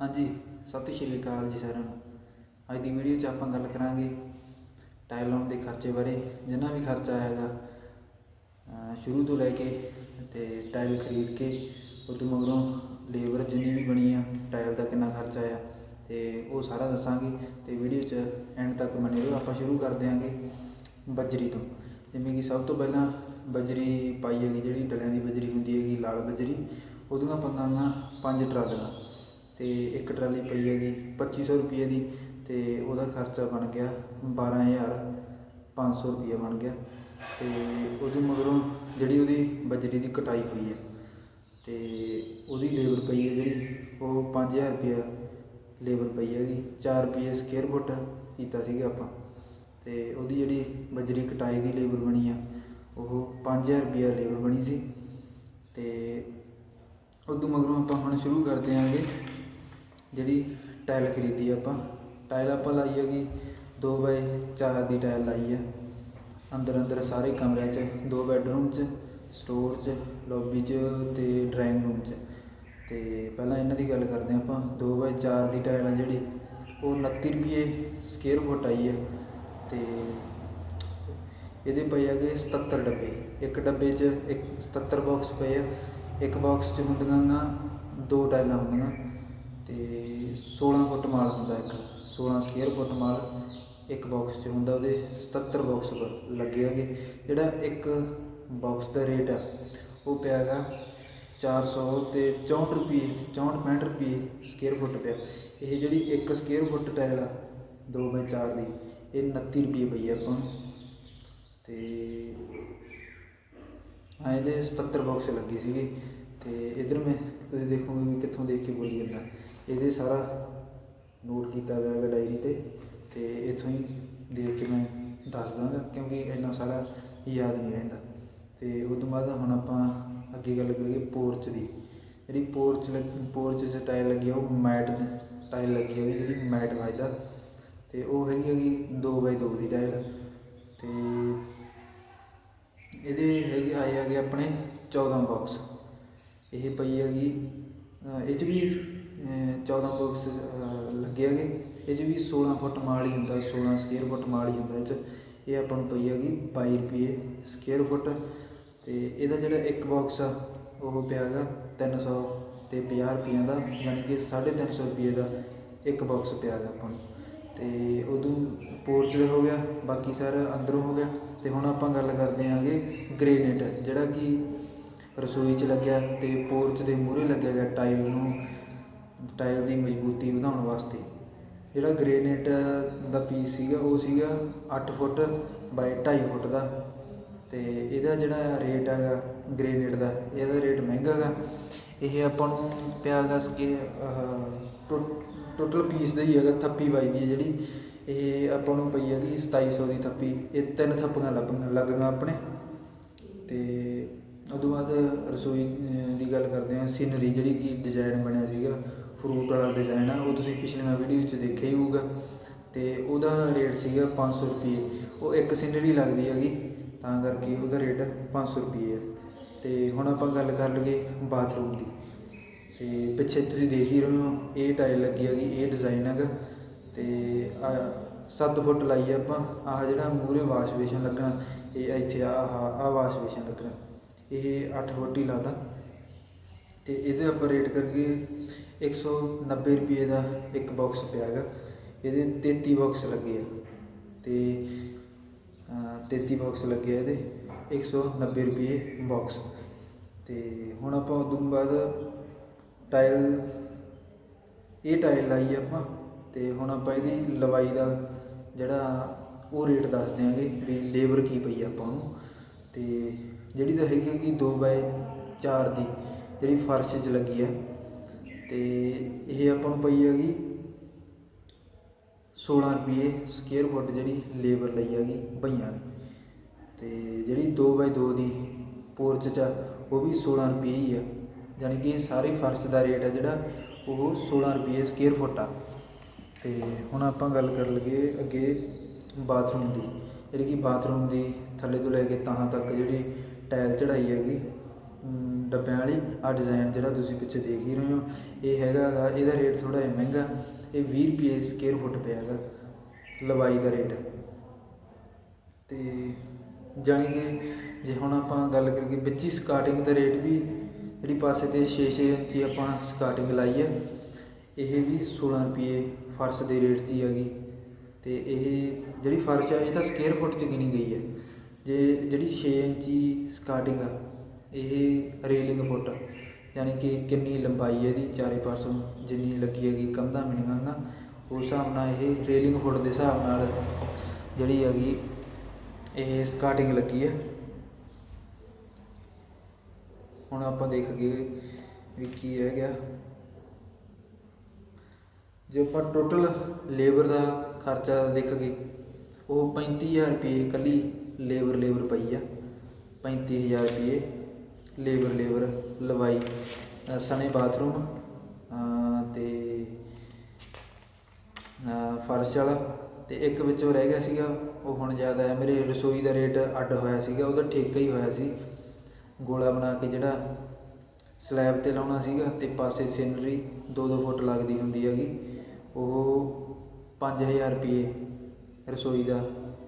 ਹਾਂਜੀ, ਸਤਿ ਸ਼੍ਰੀ ਅਕਾਲ ਜੀ ਸਾਰਿਆਂ ਨੂੰ। ਅੱਜ ਦੀ ਵੀਡੀਓ 'ਚ ਆਪਾਂ ਗੱਲ ਕਰਾਂਗੇ ਟਾਇਲ ਲਾਉਣ ਦੇ ਖਰਚੇ ਬਾਰੇ, ਜਿੰਨਾ ਵੀ ਖਰਚਾ ਹੈਗਾ ਸ਼ੁਰੂ ਤੋਂ ਲੈ ਕੇ ਤੇ ਟਾਇਲ ਖਰੀਦ ਕੇ ਉਦੋਂ ਮਗਰੋਂ ਲੇਬਰ ਜਿੰਨੀ ਵੀ ਬਣੀ ਆ ਟਾਇਲ ਦਾ ਕਿੰਨਾ ਖਰਚਾ ਆ ਤੇ ਉਹ ਸਾਰਾ ਦੱਸਾਂਗੇ ਤੇ ਵੀਡੀਓ 'ਚ ਐਂਡ ਤੱਕ ਬਣੇ ਰਹੋ, ਆਪਾਂ ਸ਼ੁਰੂ ਕਰ ਦਿਆਂਗੇ ਬਜਰੀ ਤੋਂ। ਜਿਵੇਂ ਕਿ ਸਭ ਤੋਂ ਪਹਿਲਾਂ ਬਜਰੀ ਪਾਈ ਹੈਗੀ, ਜਿਹੜੀ ਡਲਿਆਂ ਦੀ ਬਜਰੀ ਹੁੰਦੀ ਹੈਗੀ, ਲਾਲ ਬਜਰੀ, ਉਹਦੀਆਂ ਪੰਗਾਂ ਪੰਜ ਟਰਾਲੀਆਂ। ਅਤੇ ਇੱਕ ਟਰਾਲੀ ਪਈ ਹੈਗੀ ਪੱਚੀ ਸੌ ਰੁਪਈਏ ਦੀ ਅਤੇ ਉਹਦਾ ਖਰਚਾ ਬਣ ਗਿਆ ਬਾਰ੍ਹਾਂ ਹਜ਼ਾਰ ਪੰਜ ਸੌ ਰੁਪਈਆ ਬਣ ਗਿਆ ਤੇ ਉਹਦੇ ਮਗਰੋਂ ਜਿਹੜੀ ਉਹਦੀ ਬਜਰੀ ਦੀ ਕਟਾਈ ਹੋਈ ਹੈ ਅਤੇ ਉਹਦੀ ਲੇਬਰ ਪਈ ਹੈ ਜਿਹੜੀ, ਉਹ ਪੰਜ ਹਜ਼ਾਰ ਰੁਪਈਆ ਲੇਬਰ ਪਈ ਹੈਗੀ, ਚਾਰ ਰੁਪਈਏ ਸਕੇਅਰ ਫੁੱਟ ਕੀਤਾ ਸੀਗਾ ਆਪਾਂ ਅਤੇ ਉਹਦੀ ਜਿਹੜੀ ਬਜਰੀ ਕਟਾਈ ਦੀ ਲੇਬਰ ਬਣੀ ਆ, ਉਹ ਪੰਜ ਹਜ਼ਾਰ ਰੁਪਈਆ ਲੇਬਰ ਬਣੀ ਸੀ ਅਤੇ ਉਦੋਂ ਮਗਰੋਂ ਆਪਾਂ ਹੁਣ ਸ਼ੁਰੂ ਕਰਦੇ ਆਂਗੇ ਜਿਹੜੀ ਟਾਇਲ ਖਰੀਦੀ ਆਪਾਂ। ਟਾਇਲ ਆਪਾਂ ਲਾਈ ਹੈਗੀ 2 ਬਾਏ 4 ਦੀ ਟਾਇਲ ਲਾਈ ਹੈ ਅੰਦਰ ਅੰਦਰ ਸਾਰੇ ਕਮਰਿਆਂ 'ਚ, ਦੋ ਬੈੱਡਰੂਮ 'ਚ, ਸਟੋਰ 'ਚ, ਲੌਬੀ 'ਚ ਤੇ ਡਰਾਇੰਗ ਰੂਮ 'ਚ। ਤੇ ਪਹਿਲਾਂ ਇਹਨਾਂ ਦੀ ਗੱਲ ਕਰਦੇ ਹਾਂ ਆਪਾਂ। 2 ਬਾਏ 4 ਦੀ ਟਾਇਲ ਆ ਜਿਹੜੀ, ਉਹ 29 ਰੁਪਏ ਸਕੁਅਰ ਫੁੱਟ ਆਈ ਹੈ ਤੇ ਇਹਦੇ ਪਏ ਹੈਗੇ 77 ਡੱਬੇ। ਇੱਕ ਡੱਬੇ 'ਚ ਇੱਕ 77 ਬਾਕਸ ਪਏ ਆ। ਇੱਕ ਬਾਕਸ 'ਚ ਹੁੰਦੀਆਂ ਨਾ ਦੋ ਟਾਇਲਾਂ ਹੁੰਦੀਆਂ। ਤੇ 16 ਫੁੱਟ ਮਾਲ ਹੁੰਦਾ ਇੱਕ 16 ਸਕੁਅਰ ਫੁੱਟ ਮਾਲ ਇੱਕ ਬਾਕਸ 'ਚ ਹੁੰਦਾ, ਉਹਦੇ 77 ਬਾਕਸ ਪਰ ਲੱਗੇ ਹੈਗੇ। ਜਿਹੜਾ ਇੱਕ ਬਾਕਸ ਦਾ ਰੇਟ ਆ, ਉਹ ਪਿਆ ਹੈਗਾ 400 ਤੇ 64 ਰੁਪਏ 64 65 ਰੁਪਏ ਸਕੁਅਰ ਫੁੱਟ ਪਿਆ। ਇਹ ਜਿਹੜੀ ਇੱਕ ਸਕੁਅਰ ਫੁੱਟ ਟਾਇਲ ਆ 2 ਬਾਈ 4 ਦੀ, ਇਹ 29 ਰੁਪਏ ਪਈ ਆਪਾਂ ਨੂੰ। ਤੇ ਆ ਇਹਦੇ 77 ਬਾਕਸ ਲੱਗੇ ਸੀਗੇ। ਤੇ ਇਧਰ ਮੈਂ ਤੁਸੀਂ ਦੇਖੋਗੇ, ਕਿੱਥੋਂ ਦੇਖ ਕੇ ਬੋਲੀ ਜਾਂਦਾ। ਇਹਦੇ ਸਾਰਾ ਨੋਟ ਕੀਤਾ ਹੋਇਆ ਹੈ ਡਾਇਰੀ ਤੇ ਅਤੇ ਇੱਥੋਂ ਹੀ ਦੇਖ ਕੇ ਮੈਂ ਦੱਸ ਦਾਂਗਾ ਕਿਉਂਕਿ ਇੰਨਾ ਸਾਰਾ ਯਾਦ ਨਹੀਂ ਰਹਿੰਦਾ। ਅਤੇ ਉਹ ਤੋਂ ਬਾਅਦ ਹੁਣ ਆਪਾਂ ਅੱਗੇ ਗੱਲ ਕਰੀਏ ਪੋਰਚ ਦੀ। ਜਿਹੜੀ ਪੋਰਚ ਪੋਰਚ 'ਚ ਟਾਇਲ ਲੱਗੀ ਆ, ਉਹ ਮੈਟ ਟਾਇਲ ਲੱਗੀ ਹੋਈ ਜਿਹੜੀ ਮੈਟ ਵੱਜਦਾ। ਅਤੇ ਉਹ ਹੈਗੀ ਹੈਗੀ ਦੋ ਬਾਈ ਦੋ ਦੀ ਟਾਇਲ ਅਤੇ ਇਹਦੇ ਹੈਗੇ, ਆਏ ਹੈਗੇ ਆਪਣੇ 14 ਬਾਕਸ ਇਹ ਪਈ ਹੈਗੀ ਇਹ 'ਚ ਵੀ 14 ਬਾਕਸ ਲੱਗੇ ਹੈਗੇ। ਇਹ 'ਚ ਵੀ 16 ਫੁੱਟ ਮਾਲ ਹੀ ਹੁੰਦਾ 16 ਸਕੁਅਰ ਫੁੱਟ ਮਾਲ ਹੀ ਹੁੰਦਾ ਇਹ 'ਚ। ਇਹ ਆਪਾਂ ਨੂੰ ਪਈ ਹੈਗੀ 22 ਰੁਪਏ ਸਕੁਅਰ ਫੁੱਟ। ਤੇ ਇਹਦਾ ਜਿਹੜਾ ਇੱਕ ਬਾਕਸ ਆ, ਉਹ ਪਿਆ ਹੈਗਾ 300 ਤੇ 50 ਰੁਪਈਆਂ ਦਾ ਯਾਨੀ ਕਿ 350 ਰੁਪਏ ਦਾ ਇੱਕ ਬਾਕਸ ਪਿਆ ਹੈਗਾ ਆਪਾਂ ਨੂੰ। ਤੇ ਉਦੋਂ ਪੋਰਚ ਦਾ ਹੋ ਗਿਆ, ਬਾਕੀ ਸਾਰਾ ਅੰਦਰੋਂ ਹੋ ਗਿਆ। ਤੇ ਹੁਣ ਆਪਾਂ ਗੱਲ ਕਰਦੇ ਆਂਗੇ ਗ੍ਰੇਨੇਟ ਜਿਹੜਾ ਕਿ ਰਸੋਈ 'ਚ ਲੱਗਿਆ ਤੇ ਪੋਰਚ ਦੇ ਮੂਹਰੇ ਲੱਗਿਆ ਗਿਆ ਟਾਈਲ ਨੂੰ। ਟਾਈਲ ਦੀ ਮਜ਼ਬੂਤੀ ਵਧਾਉਣ ਵਾਸਤੇ। ਜਿਹੜਾ ਗ੍ਰੇਨੇਟ ਦਾ ਪੀਸ ਸੀਗਾ, ਉਹ ਸੀਗਾ ਅੱਠ ਫੁੱਟ ਬਾਏ ਢਾਈ ਫੁੱਟ ਦਾ। ਅਤੇ ਇਹਦਾ ਜਿਹੜਾ ਰੇਟ ਹੈਗਾ ਗ੍ਰੇਨੇਟ ਦਾ, ਇਹਦਾ ਰੇਟ ਮਹਿੰਗਾ ਹੈਗਾ। ਇਹ ਆਪਾਂ ਨੂੰ ਪਿਆ ਹੈਗਾ ਕਿ ਟੋਟਲ ਪੀਸ ਦਾ ਹੀ ਹੈਗਾ, ਥੱਪੀ ਬਾਈ ਦੀ ਹੈ ਜਿਹੜੀ। ਇਹ ਆਪਾਂ ਨੂੰ ਪਈ ਹੈਗੀ 2700 ਦੀ ਥੱਪੀ। ਇਹ ਤਿੰਨ ਥੱਪੀਆਂ ਲੱਗ, ਲੱਗੀਆਂ ਆਪਣੇ। ਤੇ ਉਦੋਂ ਬਾਅਦ ਰਸੋਈ ਦੀ ਗੱਲ ਕਰਦੇ ਹਾਂ, ਸੀਨਰੀ ਜਿਹੜੀ ਕਿ ਡਿਜ਼ਾਈਨ ਬਣਿਆ ਸੀਗਾ। ਫਰੂਟ ਵਾਲਾ ਡਿਜ਼ਾਈਨ ਆ, ਉਹ ਤੁਸੀਂ ਪਿਛਲੀਆਂ ਵੀਡੀਓ 'ਚ ਦੇਖਿਆ ਹੀ ਹੋਊਗਾ। ਤੇ ਉਹਦਾ ਰੇਟ ਸੀਗਾ 500 ਰੁਪਏ। ਉਹ ਇੱਕ ਸੀਨਰੀ ਲੱਗਦੀ ਹੈਗੀ, ਤਾਂ ਕਰਕੇ ਉਹਦਾ ਰੇਟ 500 ਰੁਪਏ ਹੈ ਤੇ ਹੁਣ ਆਪਾਂ ਗੱਲ ਕਰ ਲਈਏ ਬਾਥਰੂਮ ਦੀ। ਤੇ ਪਿੱਛੇ ਤੁਸੀਂ ਦੇਖ ਹੀ ਰਹੇ ਹੋ, ਇਹ ਟਾਈਲ ਲੱਗੀ ਹੈਗੀ, ਇਹ ਡਿਜ਼ਾਈਨ ਹੈਗਾ। ਤੇ 7 ਫੁੱਟ ਲਾਈ ਆਪਾਂ, ਆਹ ਜਿਹੜਾ ਮੂਹਰੇ ਵਾਸ਼ ਬੇਸ਼ਨ ਲੱਗਣਾ, ਇਹ ਇੱਥੇ ਆਹ ਆਹ ਵਾਸ਼ ਬੇਸ਼ਨ ਲੱਗਣਾ। ਇਹ 8 ਫੁੱਟ ਹੀ ਲਾਦਾ ਤੇ ਇਹਦੇ ਆਪਾਂ ਰੇਟ ਕਰਕੇ 190 ਰੁਪਏ ਦਾ ਇੱਕ ਬਾਕਸ ਪਿਆ ਹੈਗਾ ਇਹਦੇ 33 ਬਾਕਸ ਲੱਗੇ ਆ। ਤੇ, ਅਹ 33 ਬਾਕਸ ਲੱਗੇ ਆ ਇਹਦੇ। 190 ਰੁਪਏ ਬਾਕਸ ਤੇ ਹੁਣ ਆਪਾਂ ਉਦੋਂ ਬਾਅਦ ਟਾਇਲ ਇਹ ਟਾਇਲ ਲਾਈ ਆਪਾਂ। ਤੇ ਹੁਣ ਆਪਾਂ ਇਹਦੀ ਲਵਾਈ ਦਾ ਜਿਹੜਾ ਉਹ ਰੇਟ ਦੱਸ ਦਿਆਂਗੇ ਵੀ ਲੇਬਰ ਕੀ ਪਈ ਆ ਆਪਾਂ ਨੂੰ। ਤੇ ਜਿਹੜੀ ਤਾਂ ਹੈਗੀ ਕਿ 2 ਬਾਏ 4 ਦੀ ਜਿਹੜੀ ਫਰਸ਼ 'ਚ ਲੱਗੀ ਆ। ਤੇ ਇਹ ਆਪਾਂ ਨੂੰ ਪਈ ਹੈਗੀ 16 ਰੁਪਏ ਸਕੁਅਰ ਫੁੱਟ ਜਿਹੜੀ ਲੇਬਰ ਲਈ ਹੈਗੀ ਬਈਆਂ ਨੇ ਤੇ ਜਿਹੜੀ 2 ਬਾਈ 2 ਦੀ ਪੋਰਚ 'ਚ ਆ, ਉਹ ਵੀ 16 ਰੁਪਏ ਹੀ ਆ। ਯਾਨੀ ਕਿ ਸਾਰੇ ਫਰਸ਼ ਦਾ ਰੇਟ ਹੈ ਜਿਹੜਾ ਉਹ 16 ਰੁਪਏ ਸਕੁਅਰ ਫੁੱਟ ਆ। ਤੇ ਹੁਣ ਆਪਾਂ ਗੱਲ ਕਰ ਲਈਏ ਅੱਗੇ ਬਾਥਰੂਮ ਦੀ। ਜਿਹੜੀ ਕਿ ਬਾਥਰੂਮ ਦੀ ਥੱਲੇ ਤੋਂ ਲੈ ਕੇ ਤਾਂ ਤੱਕ ਜਿਹੜੀ ਟਾਇਲ ਚੜਾਈ ਹੈਗੀ ਡੱਬਿਆਂ ਵਾਲੀ ਆ ਡਿਜ਼ਾਈਨ ਜਿਹੜਾ ਤੁਸੀਂ ਪਿੱਛੇ ਦੇਖ ਹੀ ਰਹੇ ਹੋ, ਇਹ ਹੈਗਾ ਗਾ, ਇਹਦਾ ਰੇਟ ਥੋੜਾ ਜਿਹਾ ਮਹਿੰਗਾ, ਇਹ 20 ਰੁਪਏ ਸਕੁਅਰ ਫੁੱਟ ਪਿਆ ਹੈਗਾ ਲਵਾਈ ਦਾ ਰੇਟ ਤੇ ਜਾਣੀ ਕਿ ਜੇ ਹੁਣ ਆਪਾਂ ਗੱਲ ਕਰੀਏ ਵਿੱਚ ਹੀ ਸਕਾਰਟਿੰਗ ਦਾ ਰੇਟ ਵੀ, ਜਿਹੜੀ ਪਾਸੇ ਤੇ 6-6 ਇੰਚੀ ਆਪਾਂ ਸਕਾਰਟਿੰਗ ਲਾਈ ਹੈ ਇਹ ਵੀ 16 ਰੁਪਏ ਫਰਸ਼ ਦੇ ਰੇਟ 'ਚ ਹੀ ਹੈਗੀ ਤੇ ਇਹ ਜਿਹੜੀ ਫਰਸ਼ ਆ, ਇਹ ਤਾਂ ਸਕੁਅਰ ਫੁੱਟ 'ਚ ਗਿਣੀ ਗਈ ਹੈ ਜੇ ਜਿਹੜੀ 6 ਇੰਚੀ ਸਕਾਰਟਿੰਗ ਆ ਇਹ ਰੇਲਿੰਗ ਫੁੱਟ, ਯਾਨੀ ਕਿ ਕਿੰਨੀ ਲੰਬਾਈ ਇਹਦੀ, ਚਾਰੇ ਪਾਸੋਂ ਜਿੰਨੀ ਲੱਗੀ ਹੈਗੀ ਕੰਧਾਂ ਮਿਣੀਆਂ ਨਾ ਉਸ ਹਿਸਾਬ ਨਾਲ ਇਹ ਰੇਲਿੰਗ ਫੁੱਟ ਦੇ ਹਿਸਾਬ ਨਾਲ ਜਿਹੜੀ ਹੈਗੀ ਇਹ ਸਕਾਟਿੰਗ ਲੱਗੀ ਹੈ। ਹੁਣ ਆਪਾਂ ਦੇਖ ਗਏ ਵੀ ਕੀ ਰਹਿ ਗਿਆ। ਜੇ ਆਪਾਂ ਟੋਟਲ ਲੇਬਰ ਦਾ ਖਰਚਾ ਦੇਖਗੇ ਉਹ 35000 ਰੁਪਏ ਇਕੱਲੀ ਲੇਬਰ ਲੇਬਰ ਪਈ ਆ 35000 ਰੁਪਏ। ਲੇਬਰ ਲੇਬਰ ਲਵਾਈ ਸਣੇ ਬਾਥਰੂਮ ਅ, ਤੇ ਫਰਸ਼ ਵਾਲਾ ਤੇ ਇੱਕ ਵਿੱਚੋਂ ਰਹਿ ਗਿਆ ਸੀਗਾ ਉਹ ਹੁਣ ਜ਼ਿਆਦਾ ਹੈ ਮੇਰੇ ਰਸੋਈ ਦਾ ਰੇਟ ਅੱਡ ਹੋਇਆ ਸੀਗਾ ਉਹਦਾ ਠੇਕਾ ਹੀ ਹੋਇਆ ਸੀ। ਗੋਲਾ ਬਣਾ ਕੇ ਜਿਹੜਾ ਸਲੈਬ ਤੇ ਲਾਉਣਾ ਸੀਗਾ ਤੇ ਪਾਸੇ ਸੀਨਰੀ 2-2 ਫੁੱਟ ਲੱਗਦੀ ਹੁੰਦੀ ਹੈਗੀ ਉਹ 5000 ਰੁਪਏ ਰਸੋਈ ਦਾ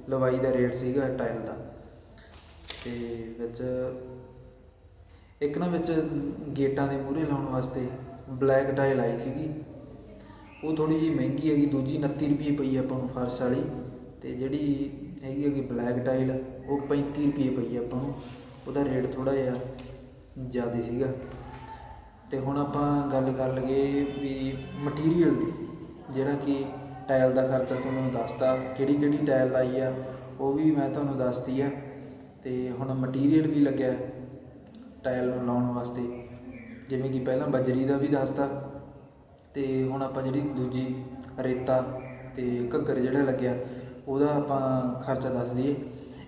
ਲਵਾਈ ਦਾ ਰੇਟ ਸੀਗਾ ਟਾਇਲ ਦਾ। ਤੇ ਵਿੱਚ ਇੱਕ ਨਾ ਵਿੱਚ ਗੇਟਾਂ ਦੇ ਮੂਹਰੇ ਲਾਉਣ ਵਾਸਤੇ ਬਲੈਕ ਟਾਇਲ ਆਈ ਸੀਗੀ। ਉਹ ਥੋੜੀ ਜਿਹੀ ਮਹਿੰਗੀ ਹੈਗੀ, ਦੂਜੀ 29 ਰੁਪਏ ਪਈ ਆਪਾਂ ਨੂੰ ਫਰਸ਼ ਵਾਲੀ ਤੇ ਜਿਹੜੀ ਹੈਗੀ ਹੈਗੀ ਬਲੈਕ ਟਾਇਲ ਉਹ 35 ਰੁਪਏ ਪਈ ਆਪਾਂ ਨੂੰ। ਉਹਦਾ ਰੇਟ ਥੋੜਾ ਜਿਹਾ ਜ਼ਿਆਦਾ ਸੀਗਾ। ਤੇ ਹੁਣ ਆਪਾਂ ਗੱਲ ਕਰ ਲਈਏ ਵੀ ਮਟੀਰੀਅਲ ਦੀ, ਜਿਹੜਾ ਕਿ ਟਾਇਲ ਦਾ ਖਰਚਾ ਤੁਹਾਨੂੰ ਦੱਸਤਾ, ਕਿਹੜੀ ਕਿਹੜੀ ਟਾਇਲ ਲਾਈ ਆ, ਉਹ ਵੀ ਮੈਂ ਤੁਹਾਨੂੰ ਦੱਸਤੀ ਆ। ਤੇ ਹੁਣ ਮਟੀਰੀਅਲ ਵੀ ਲੱਗਿਆ। ਟਾਇਲ ਨੂੰ ਲਾਉਣ ਵਾਸਤੇ। ਜਿਵੇਂ ਕਿ ਪਹਿਲਾਂ ਬਜਰੀ ਦਾ ਵੀ ਦੱਸਤਾ ਅਤੇ ਹੁਣ ਆਪਾਂ ਜਿਹੜੀ ਦੂਜੀ ਰੇਤਾ ਅਤੇ ਘੱਗਰ ਜਿਹੜਾ ਲੱਗਿਆ ਉਹਦਾ ਆਪਾਂ ਖਰਚਾ ਦੱਸ ਦਈਏ।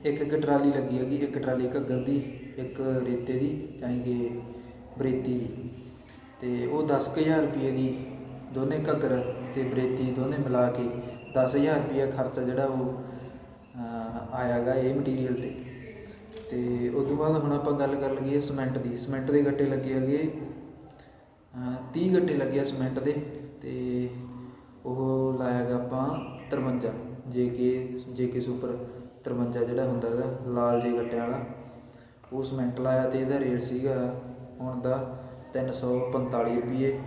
ਇੱਕ ਇੱਕ ਟਰਾਲੀ ਲੱਗੀ ਹੈਗੀ ਇੱਕ ਟਰਾਲੀ ਘੱਗਰ ਦੀ ਇੱਕ ਰੇਤੇ ਦੀ ਯਾਨੀ ਕਿ ਬਰੇਤੀ ਦੀ। ਅਤੇ ਉਹ 10000 ਰੁਪਏ ਦੀ ਦੋਨੇ ਘੱਗਰ ਅਤੇ ਬਰੇਤੀ ਦੋਨੇ ਮਿਲਾ ਕੇ 10000 ਰੁਪਏ ਖਰਚਾ ਜਿਹੜਾ ਉਹ ਅਹ, ਆਇਆਗਾ ਇਹ ਮਟੀਰੀਅਲ ਤੇ। ਤੇ ਉਸ ਤੋਂ ਬਾਅਦ ਹੁਣ ਆਪਾਂ ਗੱਲ ਕਰ ਲਈਏ ਸੀਮੈਂਟ ਦੀ। ਸੀਮੈਂਟ ਦੇ ਗੱਟੇ ਲੱਗੇ ਹੈਗੇ, ਅਹ 30 ਗੱਟੇ ਲੱਗੇ ਆ ਸੀਮੈਂਟ ਦੇ ਤੇ ਉਹ ਲਾਇਆ ਗਾ ਆਪਾਂ 53 ਜੇ ਕੇ ਜੇ ਕੇ ਸੁਪਰ 53 ਜਿਹੜਾ ਹੁੰਦਾ ਹੈਗਾ, ਲਾਲ ਜੇ ਗੱਟਿਆਂ ਵਾਲਾ, ਉਹ ਸੀਮੈਂਟ ਲਾਇਆ ਤੇ ਇਹਦਾ ਰੇਟ ਸੀਗਾ ਹੁਣ ਦਾ 345 ਰੁਪਏ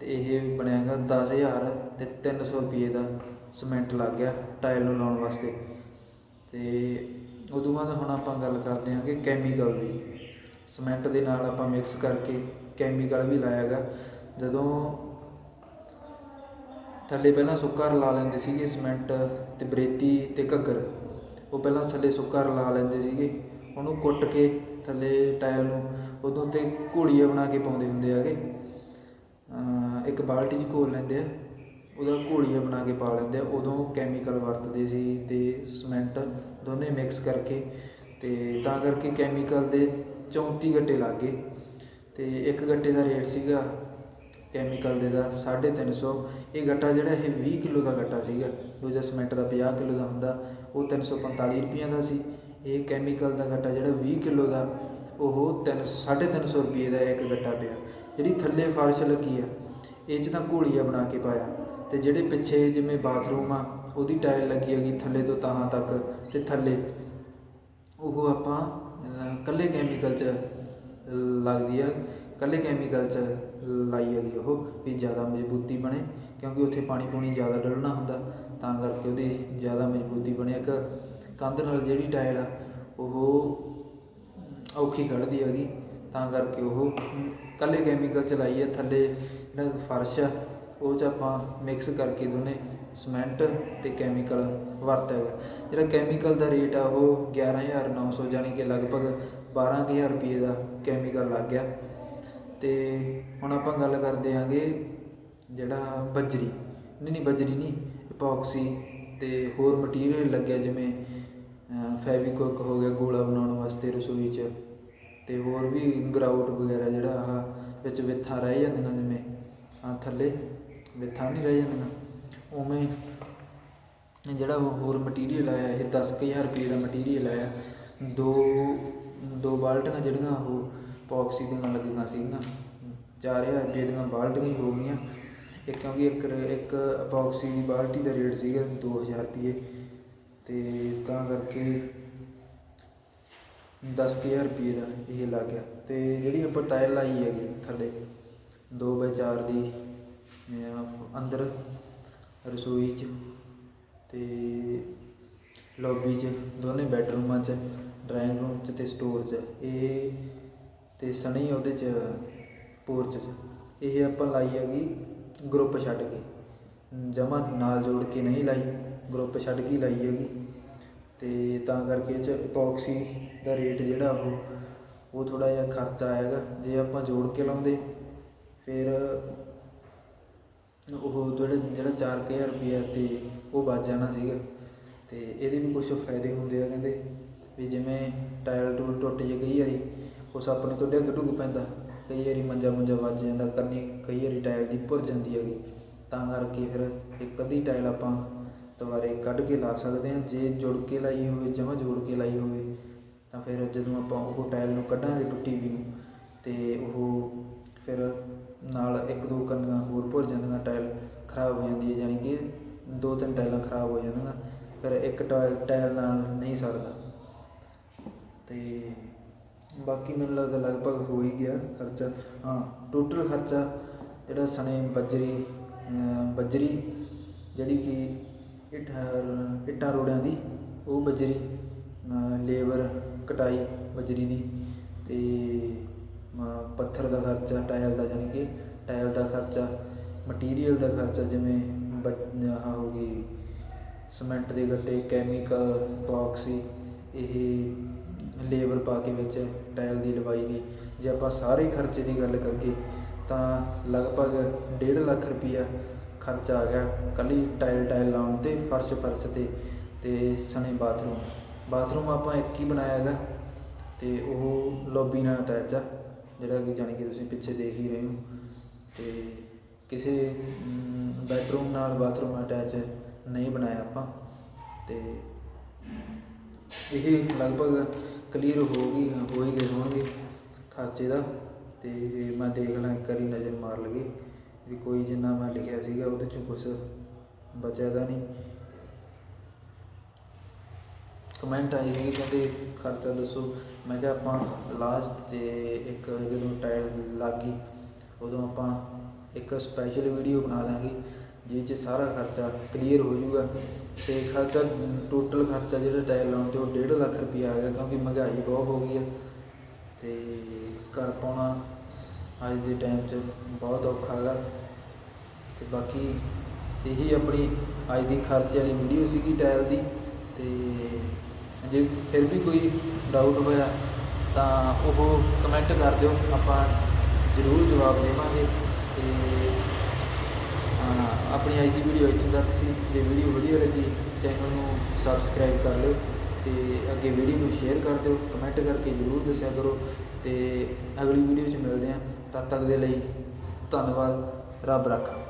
ਤੇ ਇਹ ਬਣਿਆਗਾ 10000 ਤੇ 300 ਰੁਪਏ ਦਾ ਸੀਮੈਂਟ ਲੱਗ ਗਿਆ ਟਾਇਲ ਨੂੰ ਲਾਉਣ ਵਾਸਤੇ। ਤੇ ਉਦੋਂ ਬਾਅਦ ਹੁਣ ਆਪਾਂ ਗੱਲ ਕਰਦੇ ਹਾਂ ਕਿ ਕੈਮੀਕਲ ਦੀ। ਸਮੈਂਟ ਦੇ ਨਾਲ ਆਪਾਂ ਮਿਕਸ ਕਰਕੇ ਕੈਮੀਕਲ ਵੀ ਲਾਇਆਗਾ। ਜਦੋਂ ਥੱਲੇ ਪਹਿਲਾਂ ਸੁੱਕਾ ਲਾ ਲੈਂਦੇ ਸੀਗੇ ਸੀਮੈਂਟ ਤੇ ਬਰੇਤੀ ਤੇ ਘੱਗਰ। ਉਹ ਪਹਿਲਾਂ ਥੱਲੇ ਸੁੱਕਾ ਰਲਾ ਲੈਂਦੇ ਸੀਗੇ। ਉਹਨੂੰ ਕੁੱਟ ਕੇ ਥੱਲੇ ਟਾਇਲ ਨੂੰ ਉਦੋਂ ਤੇ ਘੋੜੀਆਂ ਬਣਾ ਕੇ ਪਾਉਂਦੇ ਹੁੰਦੇ ਹੈਗੇ। ਇੱਕ ਬਾਲਟੀ 'ਚ ਘੋਲ ਲੈਂਦੇ ਆ। ਉਹਦਾ ਘੋੜੀਆਂ ਬਣਾ ਕੇ ਪਾ ਲੈਂਦੇ ਆ। ਉਦੋਂ ਕੈਮੀਕਲ ਵਰਤਦੇ ਸੀ ਤੇ ਸਮੈਂਟ ਦੋਨੇ ਮਿਕਸ ਕਰਕੇ ਤੇ ਤਾਂ ਕਰਕੇ ਕੈਮੀਕਲ ਦੇ 34 ਗੱਟੇ ਲੱਗ ਗਏ ਤੇ ਇੱਕ ਗੱਟੇ ਦਾ ਰੇਟ ਸੀਗਾ ਕੈਮੀਕਲ ਦੇ ਦਾ 350 ਇਹ ਗੱਟਾ ਜਿਹੜਾ ਇਹ 20 ਕਿਲੋ ਦਾ ਗੱਟਾ ਸੀਗਾ ਦੂਜਾ ਸੀਮੈਂਟ ਦਾ 50 ਕਿਲੋ ਦਾ ਹੁੰਦਾ, ਉਹ 345 ਰੁਪਈਆਂ ਦਾ ਸੀ। ਇਹ ਕੈਮੀਕਲ ਦਾ ਗੱਟਾ ਜਿਹੜਾ 20 ਕਿਲੋ ਦਾ, ਉਹ 3 350 ਰੁਪਏ ਦਾ ਇੱਕ ਗੱਟਾ ਪਿਆ। ਜਿਹੜੀ ਥੱਲੇ ਫਰਸ਼ ਲੱਗੀ ਆ, ਇਹ 'ਚ ਤਾਂ ਘੋਲੀਆ ਬਣਾ ਕੇ ਪਾਇਆ ਤੇ ਜਿਹੜੇ ਪਿੱਛੇ ਜਿਵੇਂ ਬਾਥਰੂਮ ਆ ਉਹਦੀ ਟਾਇਲ ਲੱਗੀ ਹੈਗੀ ਥੱਲੇ ਤੋਂ ਤਾਹਾਂ ਤੱਕ ਅਤੇ ਥੱਲੇ। ਉਹ ਆਪਾਂ ਇਕੱਲੇ ਕੈਮੀਕਲ 'ਚ ਲੱਗਦੀ ਆ। ਇਕੱਲੇ ਕੈਮੀਕਲ 'ਚ ਲਾਈ ਹੈਗੀ ਉਹ ਵੀ ਜ਼ਿਆਦਾ ਮਜ਼ਬੂਤੀ ਬਣੇ, ਕਿਉਂਕਿ ਉੱਥੇ ਪਾਣੀ ਪੂਣੀ ਜ਼ਿਆਦਾ ਡਲਣਾ ਹੁੰਦਾ, ਤਾਂ ਕਰਕੇ ਉਹਦੀ ਜ਼ਿਆਦਾ ਮਜ਼ਬੂਤੀ ਬਣੇ। ਇੱਕ ਕੰਧ ਨਾਲ ਜਿਹੜੀ ਟਾਇਲ ਆ, ਉਹ ਔਖੀ ਖੜਦੀ ਹੈਗੀ, ਤਾਂ ਕਰਕੇ ਉਹ ਕੱਲੇ ਕੈਮੀਕਲ ਚ ਲਾਈ ਹੈ ਥੱਲੇ ਜਿਹੜਾ ਫਰਸ਼ ਆ, ਉਹ ਚ ਆਪਾਂ ਮਿਕਸ ਕਰਕੇ ਦੋਨੇ ਸਮੈਂਟ ਤੇ ਕੈਮੀਕਲ ਵਰਤਿਆ ਗਿਆ। ਜਿਹੜਾ ਕੈਮੀਕਲ ਦਾ ਰੇਟ ਆ ਉਹ 11900 ਜਾਨੀ ਕਿ ਲਗਭਗ 12000 ਰੁਪਏ ਦਾ ਕੈਮੀਕਲ ਲੱਗ ਗਿਆ। ਤੇ ਹੁਣ ਆਪਾਂ ਗੱਲ ਕਰਦੇ ਆਂਗੇ ਜਿਹੜਾ ਬਜਰੀ। ਨਹੀਂ ਨਹੀਂ, ਬਜਰੀ ਨਹੀਂ ਇਪੋਕਸੀ ਤੇ ਹੋਰ ਮਟੀਰੀਅਲ ਲੱਗਿਆ ਜਿਵੇਂ ਫੈਵਿਕਵਿਕ ਹੋ ਗਿਆ ਗੋਲਾ ਬਣਾਉਣ ਵਾਸਤੇ ਰਸੋਈ 'ਚ। ਤੇ ਹੋਰ ਵੀ ਗਰਾਊਟ ਵਗੈਰਾ ਜਿਹੜਾ ਆ ਵਿੱਚ ਵਿੱਥਾਂ ਰਹਿ ਜਾਂਦੀਆਂ ਜਿਵੇਂ ਆ ਥੱਲੇ ਵਿੱਥਾਂ ਨਹੀਂ ਰਹਿ ਜਾਂਦੀਆਂ। ਉਵੇਂ ਜਿਹੜਾ ਹੋਰ ਮਟੀਰੀਅਲ ਆਇਆ, ਇਹ 10000 ਰੁਪਏ ਦਾ ਮਟੀਰੀਅਲ ਆਇਆ। ਦੋ ਦੋ ਬਾਲਟੀਆਂ ਜਿਹੜੀਆਂ ਉਹ ਪੌਕਸੀ ਦੀਆਂ ਲੱਗੀਆਂ ਸੀਗੀਆਂ। 4000 ਰੁਪਏ ਦੀਆਂ ਬਾਲਟੀਆਂ ਹੀ ਹੋ ਗਈਆਂ। ਇੱਕ ਕਿਉਂਕਿ ਇੱਕ ਰ- ਇੱਕ ਅਪੌਕਸੀ ਦੀ ਬਾਲਟੀ ਦਾ ਰੇਟ ਸੀਗਾ 2000 ਰੁਪਏ। ਤੇ ਤਾਂ ਕਰਕੇ 10000 ਰੁਪਏ ਦਾ ਇਹ ਲੱਗ ਗਿਆ। ਤੇ ਜਿਹੜੀ ਆਪਾਂ ਟਾਇਲ ਲਾਈ ਹੈਗੀ ਥੱਲੇ 2x4 ਦੀ ਅੰਦਰ ਰਸੋਈ 'ਚ ਅਤੇ ਲੌਬੀ 'ਚ, ਦੋਨੇ ਬੈਡਰੂਮਾਂ 'ਚ ਡਰਾਇੰਗ ਰੂਮ 'ਚ ਅਤੇ ਸਟੋਰ 'ਚ। ਇਹ ਅਤੇ ਸਣੀ ਉਹਦੇ 'ਚ ਪੋਰਚ 'ਚ। ਇਹ ਆਪਾਂ ਲਾਈ ਹੈਗੀ ਗਰੁੱਪ ਛੱਡ ਕੇ। ਜਮਾ ਨਾਲ ਜੋੜ ਕੇ ਨਹੀਂ ਲਾਈ ਗਰੁੱਪ ਛੱਡ ਕੇ ਲਾਈ ਹੈਗੀ। ਅਤੇ ਤਾਂ ਕਰਕੇ ਇਹ 'ਚ ਇਪੌਕਸੀ ਦਾ ਰੇਟ ਜਿਹੜਾ ਉਹ ਉਹ ਥੋੜ੍ਹਾ ਜਿਹਾ ਖਰਚਾ ਆਏਗਾ ਜੇ ਆਪਾਂ ਜੋੜ ਕੇ ਲਾਉਂਦੇ, ਫਿਰ ਉਹ ਜਿਹੜੇ ਜਿਹੜਾ 4000 ਰੁਪਈਆ ਅਤੇ ਉਹ ਬਚ ਜਾਣਾ ਸੀਗਾ ਅਤੇ ਇਹਦੇ ਵੀ ਕੁਛ ਫਾਇਦੇ ਹੁੰਦੇ ਆ ਕਹਿੰਦੇ ਵੀ ਜਿਵੇਂ ਟਾਇਲ ਟੂਲ ਟੁੱਟ ਜੇ ਕਈ ਵਾਰੀ ਕੁਛ ਆਪਣੇ ਤੋਂ ਡਿੱਗ ਡੁੱਗ ਪੈਂਦਾ, ਕਈ ਵਾਰੀ ਮੰਜਾ ਮੁੰਜਾ ਵੱਜ ਜਾਂਦਾ ਕਰਨੀ ਕਈ ਵਾਰੀ ਟਾਇਲ ਦੀ ਭੁਰ ਜਾਂਦੀ ਹੈਗੀ, ਤਾਂ ਕਰਕੇ ਫਿਰ ਇੱਕ ਅੱਧੀ ਟਾਇਲ ਆਪਾਂ ਦੁਬਾਰੇ ਕੱਢ ਕੇ ਲਾ ਸਕਦੇ ਹਾਂ, ਜੇ ਜੁੜ ਕੇ ਲਾਈ ਹੋਵੇ, ਜਮਾਂ ਜੋੜ ਕੇ ਲਾਈ ਹੋਵੇ, ਤਾਂ ਫਿਰ ਜਦੋਂ ਆਪਾਂ ਉਹ ਟਾਇਲ ਨੂੰ ਕੱਢਾਂਗੇ ਟੁੱਟੀ ਵੀ ਨੂੰ ਅਤੇ ਉਹ ਫਿਰ ਨਾਲ ਇੱਕ ਦੋ ਕੰਨੀਆਂ ਹੋਰ ਭੁਰ ਜਾਂਦੀਆਂ, ਟਾਇਲ ਖਰਾਬ ਹੋ ਜਾਂਦੀ ਹੈ ਯਾਨੀ ਕਿ ਦੋ ਤਿੰਨ ਟਾਇਲਾਂ ਖਰਾਬ ਹੋ ਜਾਂਦੀਆਂ, ਫਿਰ ਇੱਕ ਟਾਇਲ ਟਾਇਲ ਨਾਲ ਨਹੀਂ ਸਰਦਾ। ਅਤੇ ਬਾਕੀ ਮੈਨੂੰ ਲੱਗਦਾ ਲਗਭਗ ਹੋ ਹੀ ਗਿਆ ਖਰਚਾ। ਹਾਂ ਟੋਟਲ ਖਰਚਾ ਜਿਹੜਾ ਸਣੇ ਬਜਰੀ ਅਮ ਬਜਰੀ, ਜਿਹੜੀ ਕਿ ਇੱਟ, ਇੱਟਾਂ ਰੋੜਿਆਂ ਦੀ, ਉਹ ਬਜਰੀ ਲੇਬਰ ਕਟਾਈ ਬਜਰੀ ਦੀ ਅਤੇ ਪੱਥਰ ਦਾ ਖਰਚਾ, ਟਾਇਲ ਦਾ ਯਾਨੀ ਕਿ ਟਾਇਲ ਦਾ ਖਰਚਾ ਮਟੀਰੀਅਲ ਦਾ ਖਰਚਾ, ਜਿਵੇਂ ਬ- ਆਹ ਹੋ ਗਈ ਸੀਮੈਂਟ ਦੇ ਗੱਟੇ ਕੈਮੀਕਲ ਬਾਕਸੀ ਇਹ ਲੇਬਰ ਪਾ ਕੇ ਵਿੱਚ ਟਾਇਲ ਦੀ ਲਵਾਈ ਦੀ। ਜੇ ਆਪਾਂ ਸਾਰੇ ਖਰਚੇ ਦੀ ਗੱਲ ਕਰੀਏ, ਤਾਂ ਲਗਭਗ 1.5 ਲੱਖ ਰੁਪਈਆ ਖਰਚਾ ਆ ਗਿਆ ਕੱਲੀ ਟਾਇਲ ਟਾਇਲ ਲਾਉਣ ਤੇ, ਫਰਸ਼ ਫਰਸ਼ ਤੇ ਤੇ ਸਣੇ ਬਾਥਰੂਮ। ਬਾਥਰੂਮ ਆਪਾਂ ਇੱਕ ਹੀ ਬਣਾਇਆ ਹੈਗਾ ਤੇ ਉਹ ਲੌਬੀ ਨਾਲ ਅਟੈਚ ਆ। ਜਿਹੜਾ ਕਿ ਜਾਣੀ ਕਿ ਤੁਸੀਂ ਪਿੱਛੇ ਦੇਖ ਹੀ ਰਹੇ ਹੋ ਅਤੇ ਕਿਸੇ ਬੈਡਰੂਮ ਨਾਲ ਬਾਥਰੂਮ ਅਟੈਚ ਨਹੀਂ ਬਣਾਇਆ ਆਪਾਂ ਅਤੇ ਇਹ ਲਗਭਗ ਕਲੀਅਰ ਹੋ ਗਈ ਹੋ ਹੀ ਗਏ ਹੋਣਗੇ ਖਰਚੇ ਦਾ ਤੇ ਮੈਂ ਦੇਖ ਲਾਂ ਇੱਕ ਵਾਰੀ ਨਜ਼ਰ ਮਾਰ ਲਗੇ ਵੀ ਕੋਈ ਜਿੰਨਾ ਮੈਂ ਲਿਖਿਆ ਸੀਗਾ ਉਹਦੇ ਚੋਂ ਕੁਝ ਬਚਿਆ ਤਾਂ ਨਹੀਂ। ਕਮੈਂਟ ਆਏ ਸੀ ਕਹਿੰਦੇ ਖਰਚਾ ਦੱਸੋ। ਮੈਂ ਕਿਹਾ, ਆਪਾਂ ਲਾਸਟ ਤੇ ਇੱਕ ਜਦੋਂ ਟਾਇਲ ਲੱਗ ਗਈ, ਉਦੋਂ ਆਪਾਂ ਇੱਕ ਸਪੈਸ਼ਲ ਵੀਡੀਓ ਬਣਾ ਦਾਂਗੇ, ਜਿਹਦੇ 'ਚ ਸਾਰਾ ਖਰਚਾ ਕਲੀਅਰ ਹੋ ਜਾਊਗਾ ਤੇ ਖਰਚਾ ਟੋਟਲ ਖਰਚਾ ਜਿਹੜਾ ਟਾਇਲ ਲਾਉਣ ਤੇ ਉਹ 1.5 ਲੱਖ ਰੁਪਇਆ ਆ ਗਿਆ, ਕਿਉਂਕਿ ਮਹਿੰਗਾਈ ਬਹੁਤ ਹੋ ਗਈ ਆ। ਤੇ ਕਰ ਪਾਉਣਾ ਅੱਜ ਦੇ ਟਾਈਮ 'ਚ ਬਹੁਤ ਔਖਾ ਹੈਗਾ। ਤੇ ਬਾਕੀ ਇਹੀ ਆਪਣੀ ਅੱਜ ਦੀ ਖਰਚੇ ਵਾਲੀ ਵੀਡੀਓ ਸੀਗੀ ਟਾਇਲ ਦੀ, ਤੇ ਜੇ ਫਿਰ ਵੀ ਕੋਈ ਡਾਊਟ ਹੋਇਆ ਤਾਂ ਉਹ ਕਮੈਂਟ ਕਰ ਦਿਓ। ਆਪਾਂ ਜ਼ਰੂਰ ਜਵਾਬ ਦੇਵਾਂਗੇ ਤੇ ਆਪਣੀ ਅੱਜ ਦੀ ਵੀਡੀਓ ਇੱਥੇ ਤੱਕ ਸੀ। ਜੇ ਵੀਡੀਓ ਵਧੀਆ ਲੱਗੀ ਚੈਨਲ ਨੂੰ ਸਬਸਕ੍ਰਾਈਬ ਕਰ ਲਿਓ ਤੇ ਅੱਗੇ ਵੀਡੀਓ ਨੂੰ ਸ਼ੇਅਰ ਕਰ ਦਿਓ। ਕਮੈਂਟ ਕਰਕੇ ਜ਼ਰੂਰ ਦੱਸਿਆ ਕਰੋ ਤੇ ਅਗਲੀ ਵੀਡੀਓ 'ਚ ਮਿਲਦੇ ਹਾਂ। ਤਦ ਤੱਕ ਦੇ ਲਈ ਧੰਨਵਾਦ। ਰੱਬ ਰਾਖਾ।